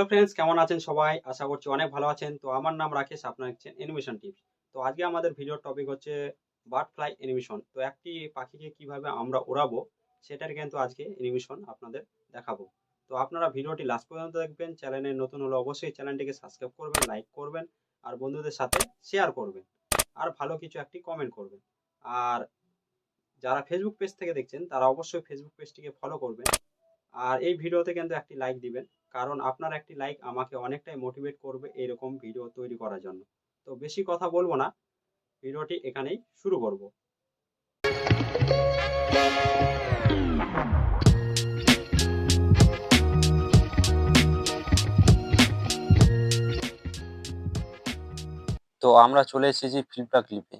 Hello friends, কেমন আছেন সবাই? আশা করছি অনেক ভালো আছেন। তো আমার নাম রাকেশ, আপনার দেখছেন অ্যানিমেশন টিপস তো আজকে আমাদের ভিডিওর টপিক হচ্ছে বার্ড ফ্লাই অ্যানিমেশন তো একটি পাখিকে কীভাবে আমরা ওড়াবো, সেটার কিন্তু আজকে অ্যানিমেশন আপনাদের দেখাবো। তো আপনারা ভিডিওটি লাস্ট পর্যন্ত দেখবেন চ্যানেলে নতুন হলে অবশ্যই চ্যানেলটিকে সাবস্ক্রাইব করবেন লাইক করবেন, আর বন্ধুদের সাথে শেয়ার করবেন, আর ভালো কিছু একটি কমেন্ট করবেন। আর যারা ফেসবুক পেজ থেকে দেখছেন, তারা অবশ্যই ফেসবুক পেজটিকে ফলো করবেন, আর এই ভিডিওতে কিন্তু একটি লাইক দিবেন। কারণ আপনার একটি লাইক আমাকে অনেকটাই মোটিভেট করবে এরকম ভিডিও তৈরি করার জন্য। তো বেশি কথা বলব না, ভিডিওটি এখানেই শুরু করব। তো আমরা চলে এসেছি ফ্লিপটা ক্লিপে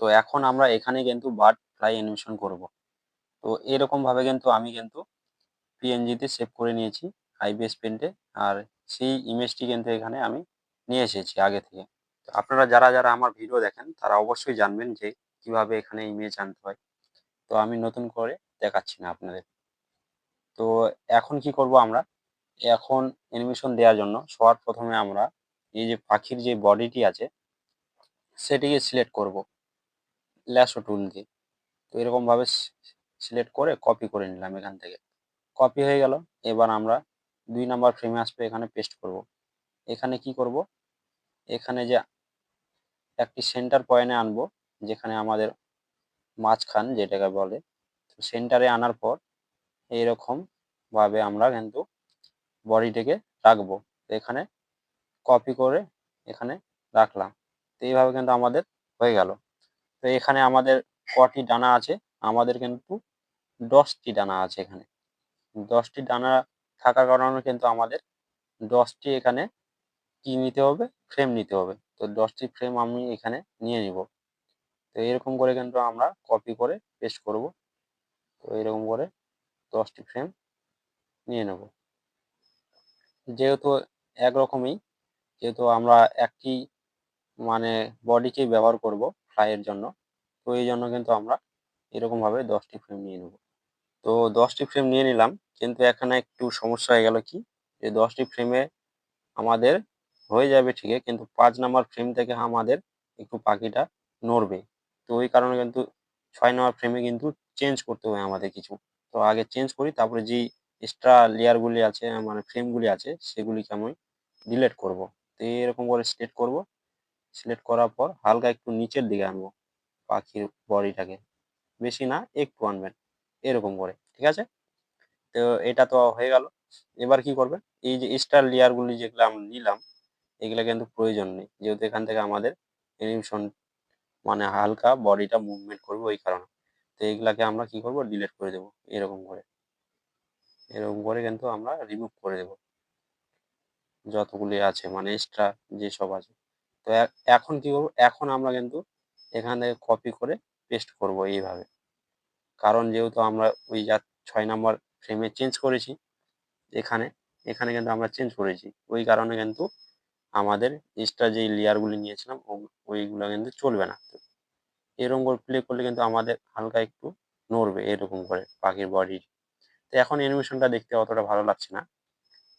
তো এখন আমরা এখানে কিন্তু বার্ড ফ্লাই অ্যানিমেশন করব। তো এরকম ভাবে কিন্তু আমি কিন্তু পিএনজিতে সেভ করে নিয়েছি। আইবিএস পেন্টে আর সেই ইমেজটি কিন্তু এখানে আমি নিয়ে এসেছি আগে থেকে। তো আপনারা যারা যারা আমার ভিডিও দেখেন, তারা অবশ্যই জানবেন যে কীভাবে এখানে ইমেজ আনতে হয়। তো আমি নতুন করে দেখাচ্ছি না আপনাদের। তো এখন কি করব আমরা? এখন অ্যানিমেশন দেওয়ার জন্য সবার প্রথমে আমরা এই যে পাখির যে বডিটি আছে, সেটিকে সিলেক্ট করব। ল্যাসো টুল দিয়ে। তো এরকমভাবে সিলেক্ট করে কপি করে নিলাম এখান থেকে। কপি হয়ে গেল। এবার আমরা দুই নাম্বার ফ্রেমে আসবে, এখানে পেস্ট করব। এখানে কি করব? এখানে যে একটি সেন্টার পয়েন্টে আনব, যেখানে আমাদের মাঝখান যেটাকে বলে সেন্টারে আনার পর এইরকম ভাবে আমরা কিন্তু বডিটাকে রাখব। এখানে কপি করে এখানে রাখলাম। তো এইভাবে কিন্তু আমাদের হয়ে গেল। তো এখানে আমাদের কটি ডানা আছে, আমাদের কিন্তু দশটি ডানা আছে এখানে। দশটি ডানা থাকার কারণে কিন্তু আমাদের দশটি এখানে কি নিতে হবে? ফ্রেম নিতে হবে। তো দশটি ফ্রেম আমি এখানে নিয়ে নিব। তো এরকম করে কিন্তু আমরা কপি করে পেস্ট করব। তো এরকম করে দশটি ফ্রেম নিয়ে নেব। যেহেতু একরকমই, যেহেতু আমরা একটি মানে বডিকে ব্যবহার করব ফ্লাইয়ের জন্য, তো এই জন্য কিন্তু আমরা এরকমভাবে দশটি ফ্রেম নিয়ে নেব। তো দশটি ফ্রেম নিয়ে নিলাম। কিন্তু এখানে একটু সমস্যা হয়ে গেল কি? যে দশটি ফ্রেমে আমাদের হয়ে যাবে ঠিকই, কিন্তু পাঁচ নাম্বার ফ্রেম থেকে আমাদের একটু পাখিটা নড়বে। তো ওই কারণে কিন্তু ছয় নাম্বার ফ্রেমে কিন্তু চেঞ্জ করতে হবে আমাদের কিছু। তো আগে চেঞ্জ করি, তারপরে যেই এক্সট্রা লেয়ারগুলি আছে মানে ফ্রেমগুলি আছে, সেগুলিকে আমি ডিলেট করব। তো এরকম করে সিলেক্ট করব। সিলেক্ট করার পর হালকা একটু নিচের দিকে আনব পাখির বডিটাকে বেশি না, একটু আনবেন, এরকম করে, ঠিক আছে? তো এটা তো হয়ে গেল। এবার কি করবেন? এই যে স্টার লেয়ারগুলি যেগুলো আমরা নিলাম, এগুলো কিন্তু প্রয়োজন নেই। যেহেতু এখান থেকে আমাদের অ্যানিমেশন মানে হালকা বডিটা মুভমেন্ট করবে ওই কারণে। তো এইগুলাকে আমরা কি করব? ডিলিট করে দেব এরকম করে। এরকম করে কিন্তু আমরা রিমুভ করে দেব। যতগুলি আছে মানে এক্সট্রা যেসব আছে। তো এখন কি করব? এখন আমরা কিন্তু এখান থেকে কপি করে পেস্ট করব এইভাবে। কারণ যেহেতু আমরা ওই যা ছয় নাম্বার ফ্রেমে চেঞ্জ করেছি। এখানে এখানে কিন্তু আমরা চেঞ্জ করেছি। ওই কারণে কিন্তু আমাদের এক্সট্রা যে লেয়ারগুলি নিয়েছিলাম ওইগুলো কিন্তু চলবে না। এরকম করে প্লে করলে কিন্তু আমাদের হালকা একটু নড়বে এরকম করে পাখির বডির তো এখন অ্যানিমেশনটা দেখতে অতটা ভালো লাগছে না।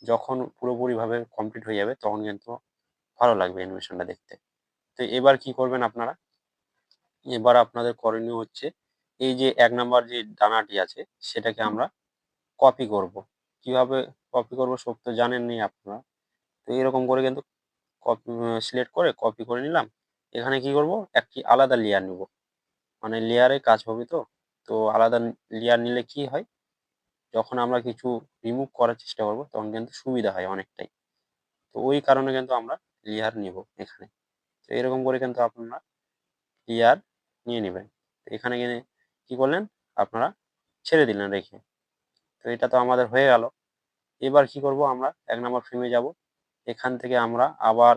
যখন পুরোপুরিভাবে কমপ্লিট হয়ে যাবে, তখন কিন্তু ভালো লাগবে অ্যানিমেশনটা দেখতে। তো এবার কি করবেন আপনারা? এবার আপনাদের করণীয় হচ্ছে, এই যে এক নাম্বার যে ডানাটি আছে, সেটাকে আমরা কপি করব। কীভাবে কপি করব সব তো জানেন জানেননি আপনারা। তো এরকম করে কিন্তু কপি সিলেক্ট করে কপি করে নিলাম। এখানে কি করব? একটি আলাদা লেয়ার নেব। মানে লেয়ারে কাজ হবে তো। তো আলাদা লেয়ার নিলে কি হয়? যখন আমরা কিছু রিমুভ করার চেষ্টা করব, তখন কিন্তু সুবিধা হয় অনেকটাই। তো ওই কারণে কিন্তু আমরা লেয়ার নিব এখানে। তো এরকম করে কিন্তু আপনারা লেয়ার নিয়ে নেবেন। এখানে কি করলেন? আপনারা ছেড়ে দিলেন রেখে। তো এটা তো আমাদের হয়ে গেল। এবার কি করব আমরা? এক নম্বর ফ্রেমে যাব। এখান থেকে আমরা আবার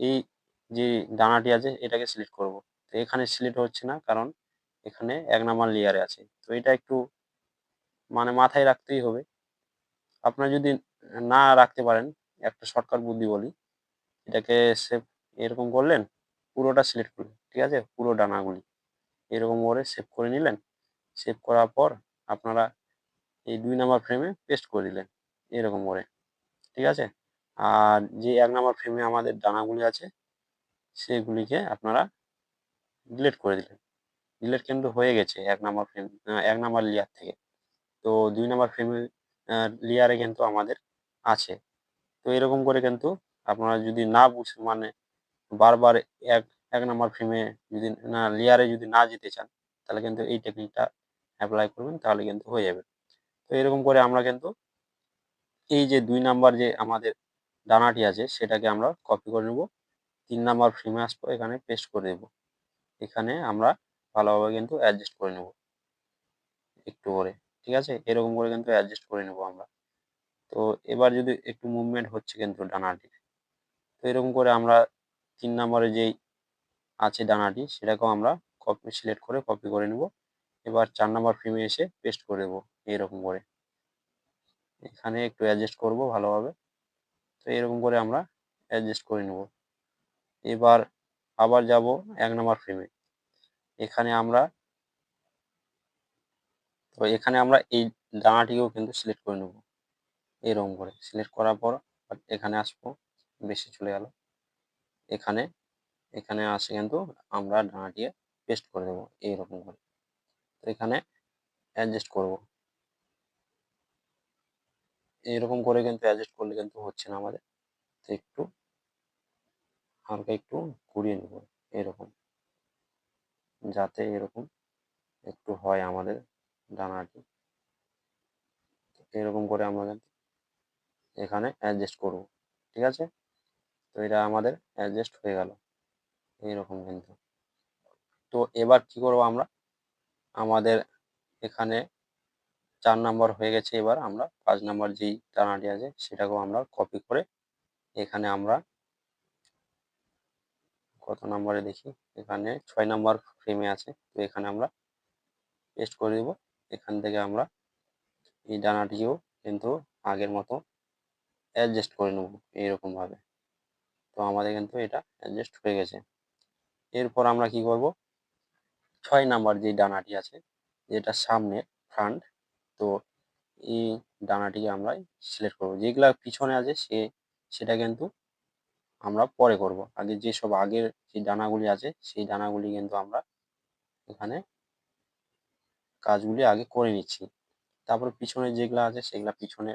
এই যে ডানাটি আছে, এটাকে সিলেক্ট করব। তো এখানে সিলেক্ট হচ্ছে না, কারণ এখানে এক নম্বর লেয়ারে আছে। তো এটা একটু মানে মাথায় রাখতেই হবে। আপনারা যদি না রাখতে পারেন, একটা শর্টকাট বুদ্ধি বলি, এটাকে সেভ এরকম করলেন, পুরোটা সিলেক্ট করলেন, ঠিক আছে? পুরো ডানাগুলি। এরকম করে সেভ করে নিলেন। সেভ করার পর আপনারা এই দুই নাম্বার ফ্রেমে পেস্ট করে দিলেন, এরকম করে, ঠিক আছে? আর যে এক নাম্বার ফ্রেমে আমাদের দানাগুলি আছে, সেগুলিকে আপনারা ডিলেট করে দিলেন। ডিলেট কিন্তু হয়ে গেছে এক নাম্বার ফ্রেম এক নাম্বার লেয়ার থেকে। তো দুই নাম্বার ফ্রেমে লেয়ারে কিন্তু আমাদের আছে। তো এরকম করে কিন্তু আপনারা যদি না বুঝ মানে বারবার এক এক নাম্বার ফ্রেমে যদি, না লেয়ারে যদি না যেতে চান, তাহলে কিন্তু এই টেকনিকটা অ্যাপ্লাই করবেন, তাহলে কিন্তু হয়ে যাবে। তো এরকম করে আমরা কিন্তু এই যে দুই নাম্বার যে আমাদের ডানাটি আছে, সেটাকে আমরা কপি করে নেব। তিন নাম্বার ফ্রেমে আসব, এখানে পেস্ট করে দেব। এখানে আমরা ভালোভাবে কিন্তু অ্যাডজাস্ট করে নেব। একটু করে, ঠিক আছে? এরকম করে কিন্তু অ্যাডজাস্ট করে নেব আমরা। তো এবার যদি একটু মুভমেন্ট হচ্ছে কিন্তু ডানাটির তো এরকম করে আমরা তিন নম্বরে যেই আছে ডানাটি সেটাকেও আমরা কপি সিলেক্ট করে কপি করে নেব। এবার চার নম্বর ফ্রেমে এসে পেস্ট করে দেবো এইরকম করে। এখানে একটু অ্যাডজাস্ট করব ভালোভাবে। তো এরকম করে আমরা অ্যাডজাস্ট করে নেব। এবার আবার যাব এক নম্বর ফ্রেমে এখানে আমরা তো এখানে আমরা এই ডানাটিকেও কিন্তু সিলেক্ট করে নেব। এরকম করে। সিলেক্ট করার পর এখানে আসব। বেশি চলে গেল। এখানে এখানে আসে কিন্তু আমরা ডানাটিকে পেস্ট করে দেবো এইরকম করে। তো এখানে অ্যাডজাস্ট করব। এইরকম করে কিন্তু অ্যাডজাস্ট করলে কিন্তু হচ্ছে না আমাদের। তো একটু হালকা একটু ঘুরিয়ে নেব, এরকম। যাতে এরকম একটু হয় আমাদের ডানাটি। এরকম করে আমরা কিন্তু এখানে অ্যাডজাস্ট করব, ঠিক আছে? তো এটা আমাদের অ্যাডজাস্ট হয়ে গেল এইরকম কিন্তু। তো এবার কি করব আমরা? আমাদের এখানে চার নাম্বার হয়ে গেছে এবার, আমরা পাঁচ নাম্বার যেই ডানাটি আছে, সেটাকেও আমরা কপি করে এখানে আমরা কত নাম্বারে দেখি? এখানে ছয় নাম্বার ফ্রেমে আছে, তো এখানে আমরা পেস্ট করে দেব। এখান থেকে আমরা এই ডানাটিও কিন্তু আগের মতো অ্যাডজাস্ট করে নেব এইরকমভাবে তো আমাদের কিন্তু এটা অ্যাডজাস্ট হয়ে গেছে। এরপর আমরা কি করব? ছয় নাম্বার যে ডানাটি আছে, যেটা সামনে ফ্রন্ট তো এই ডানাটিকে আমরা সিলেক্ট করব। যেগুলা পিছনে আছে সে, সেটা কিন্তু আমরা পরে করব। আগে যেসব আগের যে ডানাগুলি আছে, সেই ডানাগুলি কিন্তু আমরা এখানে কাজগুলি আগে করে নিচ্ছি। তারপর পিছনে যেগুলো আছে, সেগুলা পিছনে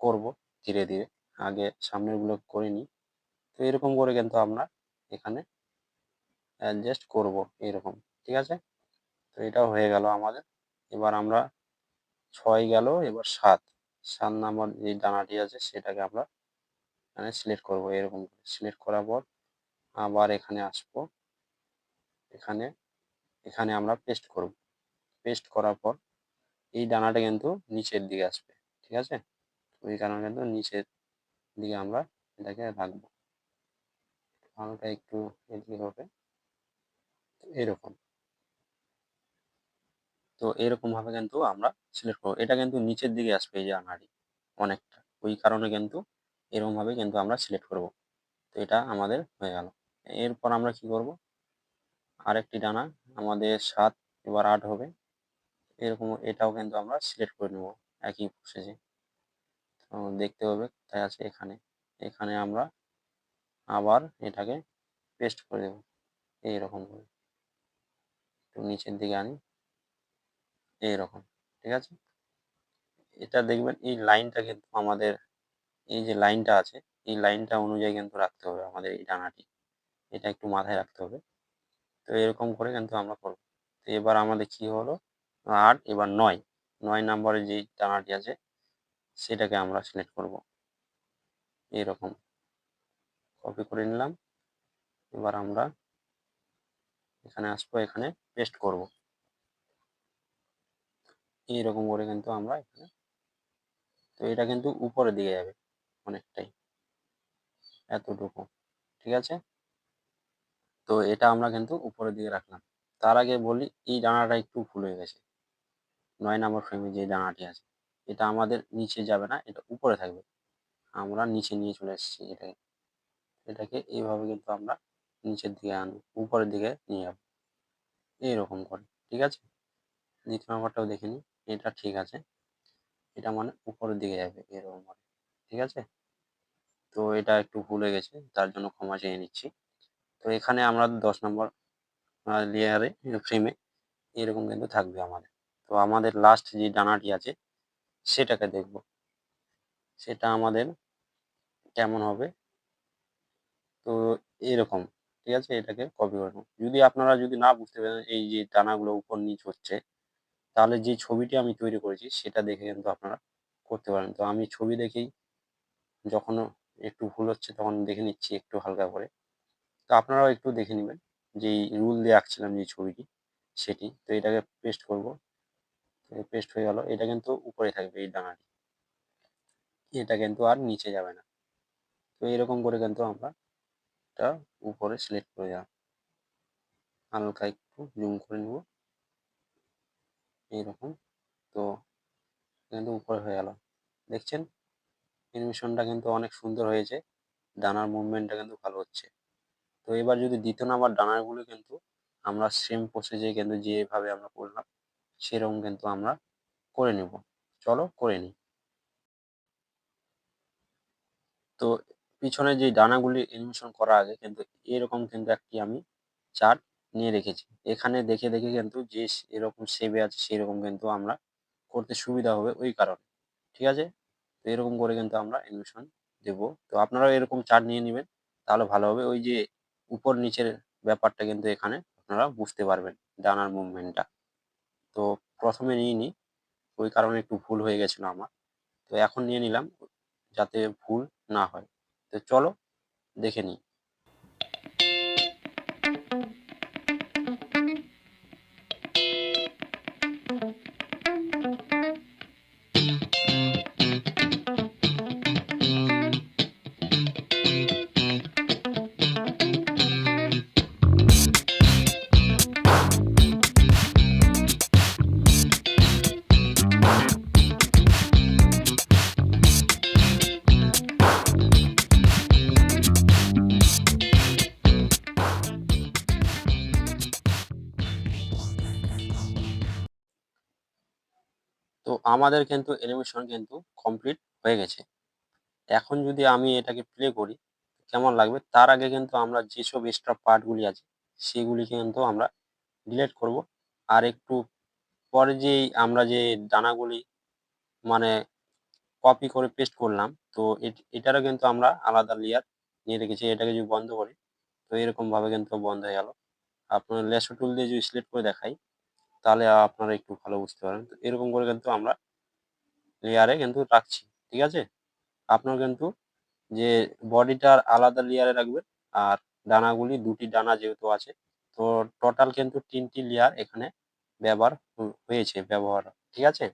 করব ধীরে ধীরে। আগে সামনেরগুলো করে নিই। তো এরকম করে কিন্তু আমরা এখানে অ্যাডজাস্ট করব এরকম, ঠিক আছে? তো এটাও হয়ে গেল আমাদের। এবার আমরা ছয় গেল, এবার সাত। সাত নাম্বার যে ডানাটি আছে, সেটাকে আমরা এখানে সিলেক্ট করব এরকম সিলেক্ট করার পর আবার এখানে আসব। এখানে এখানে আমরা পেস্ট করব। পেস্ট করার পর এই ডানাটা কিন্তু নিচের দিকে আসবে, ঠিক আছে? ওই কারণে কিন্তু নিচের দিকে আমরা এটাকে রাখব। হালকা একটু এদিকে হবে। এরকম। তো এরকম ভাবে কিন্তু আমরা সিলেক্ট করব। এটা কিন্তু নিচের দিকে আসবে এই যে আনাড়ি, অনেকটা। ওই কারণে কিন্তু এরকম ভাবে কিন্তু আমরা সিলেক্ট করব। তো এটা আমাদের হয়ে গেল। এরপর আমরা কি করব? আরেকটি ডানা আমাদের সাত, এবার আট হবে। এরকম এটাও কিন্তু আমরা সিলেক্ট করে নেব একই প্রসেসে তো দেখতে হবে কোথায় আছে এখানে। এখানে আমরা আবার এটাকে পেস্ট করে দেব। এইরকম করে। একটু নিচের দিকে আনি। এইরকম, ঠিক আছে? এটা দেখবেন এই লাইনটা কিন্তু আমাদের, এই যে লাইনটা আছে, এই লাইনটা অনুযায়ী কিন্তু রাখতে হবে আমাদের এই ডানাটি। এটা একটু মাথায় রাখতে হবে। তো এরকম করে কিন্তু আমরা করব। তো এবার আমাদের কি হলো? আট এবার নয়। নয় নম্বরে যে ডানাটি আছে, সেটাকে আমরা সিলেক্ট করব। এরকম কপি করে নিলাম। এবার আমরা এখানে আসব, এখানে পেস্ট করব। এইরকম করে কিন্তু আমরা এখানে, তো এটা কিন্তু উপরের দিকে যাবে অনেকটাই, এতটুকু, ঠিক আছে? তো এটা আমরা কিন্তু উপরের দিকে রাখলাম। তার আগে বলি, এই ডানাটা একটু ভুল হয়ে গেছে। নয় নম্বর ফ্রেমে যে ডানাটি আছে, এটা আমাদের নিচে যাবে না, এটা উপরে থাকবে। আমরা নিচে নিয়ে চলে এসেছি এটাকে। এটাকে এইভাবে কিন্তু আমরা নিচের দিকে আনব, উপরের দিকে নিয়ে যাব। এইরকম করে, ঠিক আছে? দ্বিতীয় নাম্বারটাও দেখে নিই। এটা ঠিক আছে। এটা মানে উপরের দিকে যাবে এরকম ঠিক আছে? তো এটা একটু ভুল হয়ে গেছে, তার জন্য ক্ষমা চেয়ে নিচ্ছি। তো এখানে আমরা দশ নম্বর লেয়ারে ফ্রেমে এরকম কিন্তু থাকবে আমাদের। তো আমাদের লাস্ট যে ডানাটি আছে, সেটাকে দেখব। সেটা আমাদের কেমন হবে? তো এরকম, ঠিক আছে? এটাকে কপি করব। যদি আপনারা যদি না বুঝতে পারেন, এই যে ডানাগুলো উপর নিচ হচ্ছে তাহলে যে ছবিটি আমি তৈরি করেছি, সেটা দেখে কিন্তু আপনারা করতে পারেন। তো আমি ছবি দেখেই যখন একটু ভুল হচ্ছে তখন দেখে নিচ্ছি একটু হালকা করে। তো আপনারাও একটু দেখে নেবেন যে রুল দিয়ে আঁকছিলাম যে ছবিটি, সেটি। তো এটাকে পেস্ট করব। পেস্ট হয়ে গেল। এটা কিন্তু উপরে থাকবে এই ডানাটি। এটা কিন্তু আর নিচে যাবে না। তো এরকম করে কিন্তু আমরা এটা উপরে সিলেক্ট করে দিলাম। হালকা একটু জুম করে নেব। এইরকম তো কিন্তু উপরে হয়ে গেল। দেখছেন? অ্যানিমেশনটা কিন্তু অনেক সুন্দর হয়েছে। ডানার মুভমেন্টটা কিন্তু ভালো হচ্ছে। তো এবার যদি দ্বিতীয় নাম্বার ডানারগুলো কিন্তু আমরা সেম প্রসেসে কিন্তু যেভাবে আমরা করলাম, সেরকম কিন্তু আমরা করে নেব। চলো করে নিই। তো পিছনে যে ডানাগুলি অ্যানিমেশন করা আগে কিন্তু এরকম কিন্তু একটি আমি চার্ট নিয়ে রেখেছি। এখানে দেখে দেখে কিন্তু যে এরকম সেভে আছে সেরকম কিন্তু আমরা করতে সুবিধা হবে ওই কারণে। ঠিক আছে? তো এরকম করে কিন্তু আমরা অ্যানিমেশন দেব। তো আপনারাও এরকম চার্ট নিয়ে নেবেন, তাহলে ভালো হবে। ওই যে উপর নিচের ব্যাপারটা কিন্তু এখানে আপনারা বুঝতে পারবেন, ডানার মুভমেন্টটা তো প্রথমে নিয়ে নিই। ওই কারণে একটু ভুল হয়ে গেছিল আমার। তো এখন নিয়ে নিলাম, যাতে ভুল না হয়। তো চলো, দেখে নিই। আমাদের কিন্তু অ্যানিমেশন কিন্তু কমপ্লিট হয়ে গেছে। এখন যদি আমি এটাকে প্লে করি, কেমন লাগবে? তার আগে কিন্তু আমরা যেসব এক্সট্রা পার্টগুলি আছে, সেগুলি কিন্তু আমরা ডিলিট করব। আর একটু পরে যে আমরা যে ডানাগুলি মানে কপি করে পেস্ট করলাম, তো এটারও কিন্তু আমরা আলাদা লেয়ার নিয়ে রেখেছি। এটাকে যদি বন্ধ করি, তো এরকম ভাবে কিন্তু বন্ধ হয়ে গেল। আপনার লেসো টুল দিয়ে যদি সিলেক্ট করে দেখাই, তাহলে আপনারা একটু ভালো বুঝতে পারেন তো এরকম করে কিন্তু আমরা লেয়ারে কিন্তু রাখছি, ঠিক আছে? আপনার কিন্তু যে বডিটার আলাদা লেয়ারে রাখবেন আর ডানাগুলি দুটি ডানা যেহেতু আছে, তো টোটাল কিন্তু তিনটি লেয়ার এখানে ব্যবহার হয়েছে, ব্যবহার, ঠিক আছে?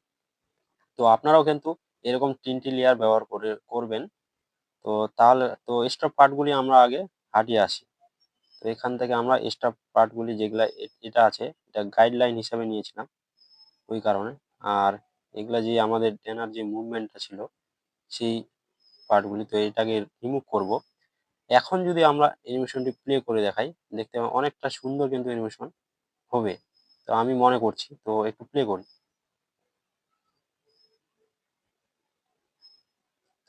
তো আপনারাও কিন্তু এরকম তিনটি লেয়ার ব্যবহার করে, করবেন। তো তাহলে, তো এক্সট্রা পার্টগুলি আমরা আগে হাটিয়ে আসি। তো এখান থেকে আমরা এক্সট্রা পার্টগুলি যেগুলা এটা আছে, এটা গাইডলাইন হিসাবে নিয়েছিলাম, ওই কারণে। আর এগুলা যে আমাদের ট্রেনার যে মুভমেন্টটা ছিল, সেই পার্টগুলি তো এটাকে রিমুভ করব। এখন যদি আমরা অ্যানিমেশনটি প্লে করে দেখাই, দেখতে অনেকটা সুন্দর কিন্তু অ্যানিমেশন হবে। তো আমি মনে করছি, তো একটু প্লে করি।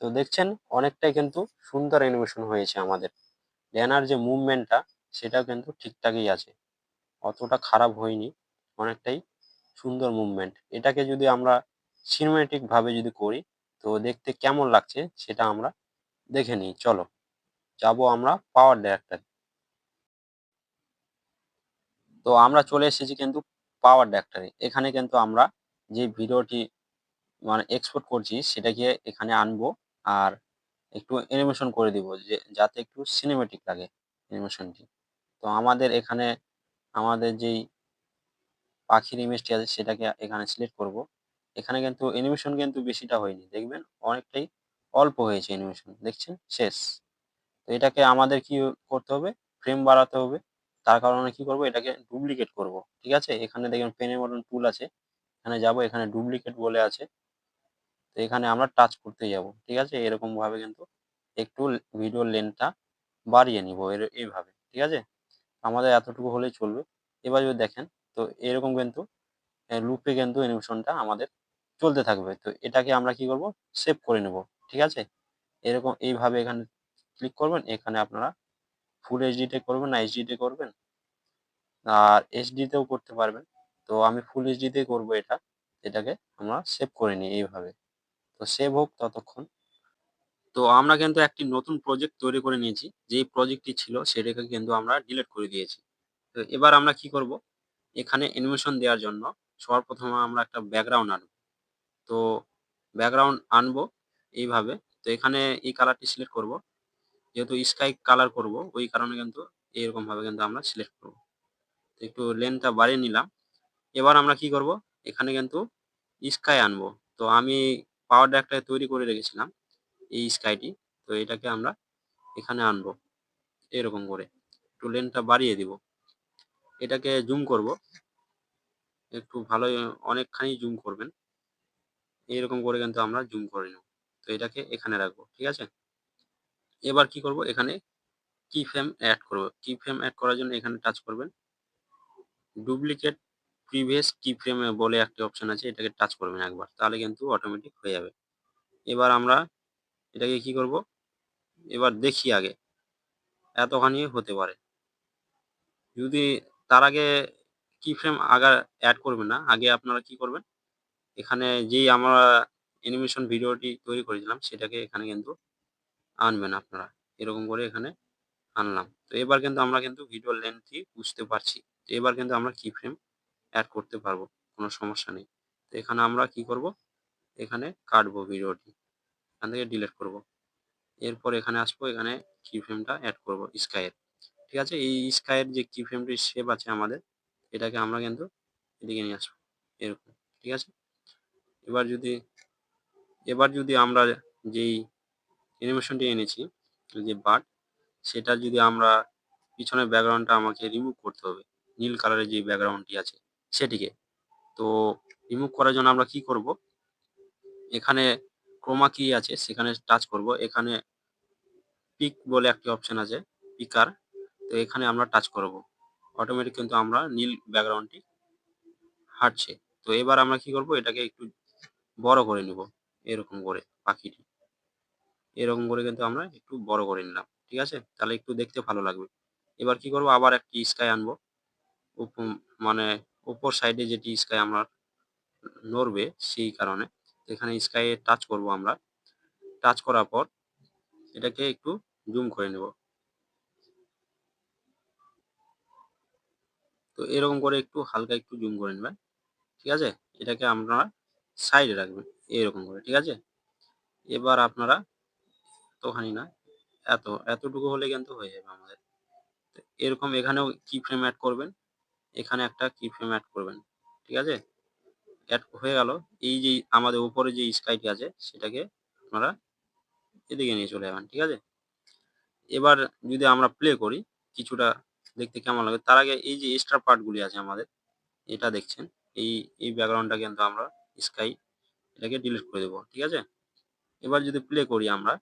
তো দেখছেন, অনেকটাই কিন্তু সুন্দর অ্যানিমেশন হয়েছে আমাদের। ড্যানার যে মুভমেন্টটা সেটাও কিন্তু ঠিকঠাকই আছে। অতটা খারাপ হয়নি, অনেকটাই সুন্দর মুভমেন্ট এটাকে যদি আমরা সিনেমেটিক ভাবে যদি করি, তো দেখতে কেমন লাগছে সেটা আমরা দেখে নিই। চলো, যাব আমরা পাওয়ার ডাইরেক্টর তো আমরা চলে এসেছি কিন্তু পাওয়ার ডাইরেক্টরে এখানে কিন্তু আমরা যে ভিডিওটি মানে এক্সপোর্ট করছি সেটাকে এখানে আনব আর একটু অ্যানিমেশন করে দিব যে, যাতে একটু সিনেমেটিক লাগে অ্যানিমেশনটি তো আমাদের এখানে, আমাদের যেই পাখির ইমেজটি আছে সেটাকে এখানে সিলেক্ট করব। এখানে কিন্তু অ্যানিমেশন কিন্তু বেশিটা হয়নি, দেখবেন? অনেকটাই অল্প হয়েছে অ্যানিমেশন দেখছেন? শেষ। তো এটাকে আমাদের কি করতে হবে? ফ্রেম বাড়াতে হবে। তার কারণে কি করব? এটাকে ডুপ্লিকেট করব, ঠিক আছে? এখানে দেখবেন পেনের মতন টুল আছে। এখানে যাব, এখানে ডুপ্লিকেট বলে আছে। তো এখানে আমরা টাচ করতে যাব, ঠিক আছে? এরকম ভাবে কিন্তু একটু ভিডিও লেন্থটা বাড়িয়ে নিব, এর, এইভাবে, ঠিক আছে? আমাদের এতটুকু হলেই চলবে। এবার যদি দেখেন, তো এরকম কিন্তু লুপে কিন্তু অ্যানিমেশনটা আমাদের চলতে থাকবে। তো এটাকে আমরা কি করব? সেভ করে নেব। ঠিক আছে? এরকম এইভাবে এখানে ক্লিক করবেন। এখানে আপনারা ফুল এইচডিতে করবেন না এইচডিতে করবেন। আর এইচডিতেও করতে পারবেন। তো আমি ফুল এইচডিতে করব এটা। এটাকে আমরা সেভ করে নিই এইভাবে। তো সেভ হোক ততক্ষণ। তো আমরা কিন্তু একটি নতুন প্রজেক্ট তৈরি করে নিয়েছি। যেই প্রজেক্টটি ছিল সেটাকে কিন্তু আমরা ডিলিট করে দিয়েছি। তো এবার আমরা কি করব? এখানে অ্যানিমেশন দেওয়ার জন্য সবার প্রথমে আমরা একটা ব্যাকগ্রাউন্ড আনব। তো ব্যাকগ্রাউন্ড আনব এইভাবে। তো এখানে এই কালারটি সিলেক্ট করব। যেহেতু স্কাই কালার করব, ওই কারণে কিন্তু এইরকম ভাবে কিন্তু আমরা সিলেক্ট করব। একটু লেনটা বাড়িয়ে নিলাম। এবার আমরা কি করব? এখানে কিন্তু স্কাই আনব। তো আমি পাওয়ার একটা তৈরি করে রেখেছিলাম এই স্কাইটি তো এটাকে আমরা এখানে আনব। এরকম করে। একটু লেনটা বাড়িয়ে দিব। এটাকে জুম করব। একটু ভালো অনেকখানি জুম করবেন। এরকম করে কিন্তু আমরা জুম করে নেব। তো এটাকে এখানে রাখব, ঠিক আছে? এবার কি করব? এখানে কি ফ্রেম অ্যাড করব। কি ফ্রেম অ্যাড করার জন্য এখানে টাচ করবেন। ডুপ্লিকেট প্রিভিয়াস কি ফ্রেম বলে একটি অপশন আছে, এটাকে টাচ করবেন একবার, তাহলে কিন্তু অটোমেটিক হয়ে যাবে। এবার আমরা এটাকে কি করব? এবার দেখি আগে। এতখানি হতে পারে। যদি তার আগে কি ফ্রেম আগা অ্যাড করবেন না? আগে আপনারা কি করবেন? এখানে যেই আমরা অ্যানিমেশন ভিডিওটি তৈরি করেছিলাম, সেটাকে এখানে কিন্তু আনবেন আপনারা। এরকম করে এখানে আনলাম। তো এবার কিন্তু আমরা কিন্তু ভিডিও লেন্থটি বুঝতে পারছি। তো এবার কিন্তু আমরা কি ফ্রেম অ্যাড করতে পারব? কোনো সমস্যা নেই। তো এখানে আমরা কি করব? এখানে কাটবো ভিডিওটি এখান থেকে ডিলিট করব। এরপর এখানে আসব, এখানে কি ফ্রেমটা অ্যাড করব? স্কাইয়ের ঠিক আছে? এই স্কাইয়ের যে কি ফ্রেমটি শেপ আছে আমাদের এটাকে আমরা কিন্তু এদিকে নিয়ে আসব, এরকম, ঠিক আছে? এবার যদি এবার যদি আমরা যেই অ্যানিমেশনটি এনেছি, যে বাট সেটা যদি আমরা পিছনের ব্যাকগ্রাউন্ডটা আমাকে রিমুভ করতে হবে, নীল কালারের যে ব্যাকগ্রাউন্ডটি আছে সেটিকে, তো রিমুভ করার জন্য আমরা কি করব? এখানে ক্রোমা কি আছে, সেখানে টাচ করব, এখানে পিক বলে একটি অপশন আছে পিকার তো এখানে আমরা টাচ করব। অটোমেটিক কিন্তু আমরা নীল ব্যাকগ্রাউন্ডটি হাঁটছে। তো এবার আমরা কি করব? এটাকে একটু বড় করে নিব, এরকম করে পাখিটি। এরকম করে কিন্তু আমরা একটু বড় করে নিলাম, ঠিক আছে? তাহলে একটু দেখতে ভালো লাগবে। এবার কি করব? আবার একটি স্কাই আনব। মানে উপর সাইডে যেটি স্কাই আমরা নড়বে, সেই কারণে এখানে স্কাইয়ে টাচ করব আমরা। টাচ করার পর এটাকে একটু জুম করে নেব। তো এরকম করে একটু হালকা একটু জুম করে নেবেন, ঠিক আছে? এটাকে আপনারা সাইডে রাখবেন, এরকম করে, ঠিক আছে? এবার আপনারা তোখানি না এত, এতটুকু হলে কিন্তু হয়ে যাবে আমাদের। এরকম এখানেও কি ফ্রেম অ্যাড করবেন, এখানে একটা কি ফ্রেম অ্যাড করবেন, ঠিক আছে? অ্যাড হয়ে গেল, এই যে আমাদের উপরে যে স্কাইটি আছে, সেটাকে আপনারা এদিকে নিয়ে চলে যাবেন, ঠিক আছে? এবার যদি আমরা প্লে করি, কিছুটা দেখতে কেমন লাগে? তার আগে এই যে এক্সট্রা পার্টগুলি আছে আমাদের, এটা দেখছেন। এই এই ব্যাকগ্রাউন্ডটা কিন্তু আমরা স্কাই এটাকে ডিলিট করে দেবো, ঠিক আছে? এবার যদি প্লে করি আমরা,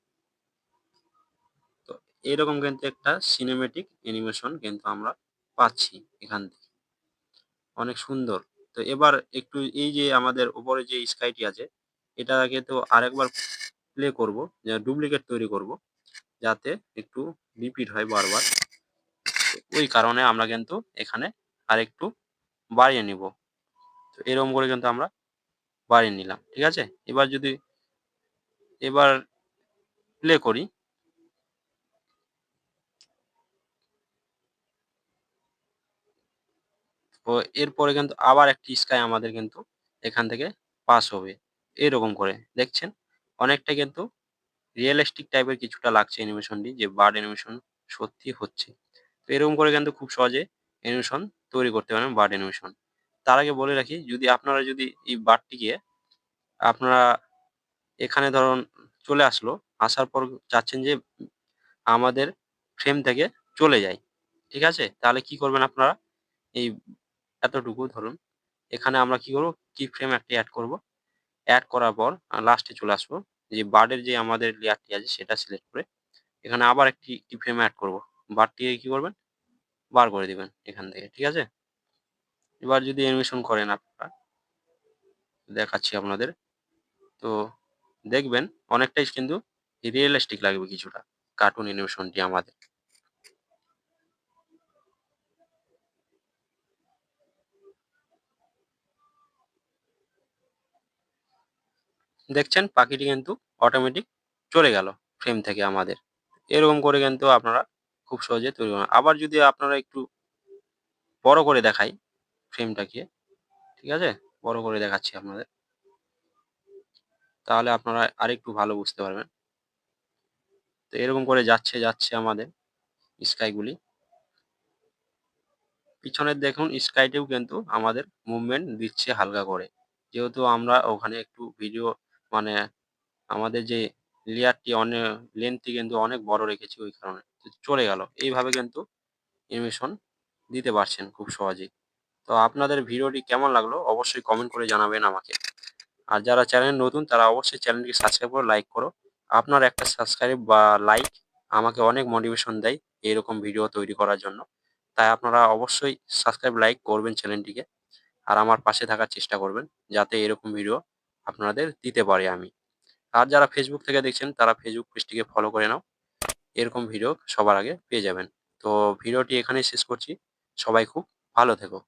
তো এরকম কিন্তু একটা সিনেমেটিক অ্যানিমেশন কিন্তু আমরা পাচ্ছি এখান থেকে। অনেক সুন্দর। তো এবার একটু এই যে আমাদের উপরে যে স্কাইটি আছে, এটাকে তো আরেকবার প্লে করব ডুপ্লিকেট তৈরি করব, যাতে একটু রিপিট হয় বারবার। ওই কারণে আমরা কিন্তু এখানে আরেকটু বাড়িয়ে নিব। তো এরকম করে কিন্তু আমরা বাড়িয়ে নিলাম, ঠিক আছে? এবার যদি এবার প্লে করি। তো এরপরে কিন্তু আবার একটি স্কাই আমাদের কিন্তু এখান থেকে পাস হবে, এরকম করে, দেখছেন? অনেকটা কিন্তু রিয়েলিস্টিক টাইপের কিছুটা লাগছে অ্যানিমেশনটি যে বার্ড অ্যানিমেশন সত্যি হচ্ছে। তো এরকম করে কিন্তু খুব সহজে অ্যানিমেশন তৈরি করতে পারেন বার্ড অ্যানিমেশন তার আগে বলে রাখি, যদি আপনারা যদি এই বার্ডটিকে আপনারা এখানে ধরুন চলে আসলো, আসার পর চাচ্ছেন যে আমাদের ফ্রেম থেকে চলে যায়, ঠিক আছে? তাহলে কি করবেন আপনারা? এই এতটুকু ধরুন, এখানে আমরা কি করব? কি ফ্রেম একটা অ্যাড করব। অ্যাড করার পর লাস্টে চলে আসব, যে বার্ডের যে আমাদের লেয়ারটি আছে সেটা সিলেক্ট করে এখানে আবার একটি কি ফ্রেম অ্যাড করব। বারটিকে কি করবেন? বার করে দিবেন এখান থেকে, ঠিক আছে? এবার যদি অ্যানিমেশন করেন আপনারা, দেখাচ্ছি আপনাদের। তো দেখবেন অনেকটাই কিন্তু রিয়েলিস্টিক লাগবে কিছুটা কার্টুন অ্যানিমেশনটি আমাদের। দেখছেন পাখিটি কিন্তু অটোমেটিক চলে গেল ফ্রেম থেকে আমাদের। এরকম করে কিন্তু আপনারা খুব সহজে তৈরি করেন আবার যদি আপনারা একটু বড় করে দেখাই ফ্রেমটাকে ঠিক আছে? বড় করে দেখাচ্ছি আপনাদের। তাহলে আপনারা আরেকটু ভালো বুঝতে পারবেন। তো এরকম করে যাচ্ছে যাচ্ছে আমাদের স্কাইগুলি পিছনের দেখুন স্কাইটেও কিন্তু আমাদের মুভমেন্ট দিচ্ছে হালকা করে। যেহেতু আমরা ওখানে একটু ভিডিও মানে আমাদের যে লেয়ারটি অনেক লেন্থটি কিন্তু অনেক বড় রেখেছি ওই কারণে। চলে গেল। এইভাবে কিন্তু অ্যানিমেশন দিতে পারছেন খুব সহজেই। তো আপনাদের ভিডিওটি কেমন লাগল অবশ্যই কমেন্ট করে জানাবেন আমাকে। আর যারা চ্যানেল নতুন, তারা অবশ্যই চ্যানেলটি সাবস্ক্রাইব করে লাইক করো। আপনার একটা সাবস্ক্রাইব বা লাইক আমাকে অনেক মোটিভেশন দেয় এরকম ভিডিও তৈরি করার জন্য। তাই আপনারা অবশ্যই সাবস্ক্রাইব লাইক করবেন চ্যানেলটিকে আর আমার পাশে থাকার চেষ্টা করবেন যাতে এরকম ভিডিও আপনাদের দিতে পারি আমি। আর যারা ফেসবুক থেকে দেখছেন, তারা ফেসবুক পেজটিকে ফলো করে নাও। এরকম ভিডিও সবার আগে পেয়ে যাবেন। তো ভিডিওটি এখানেই শেষ করছি। সবাই খুব ভালো থেকো।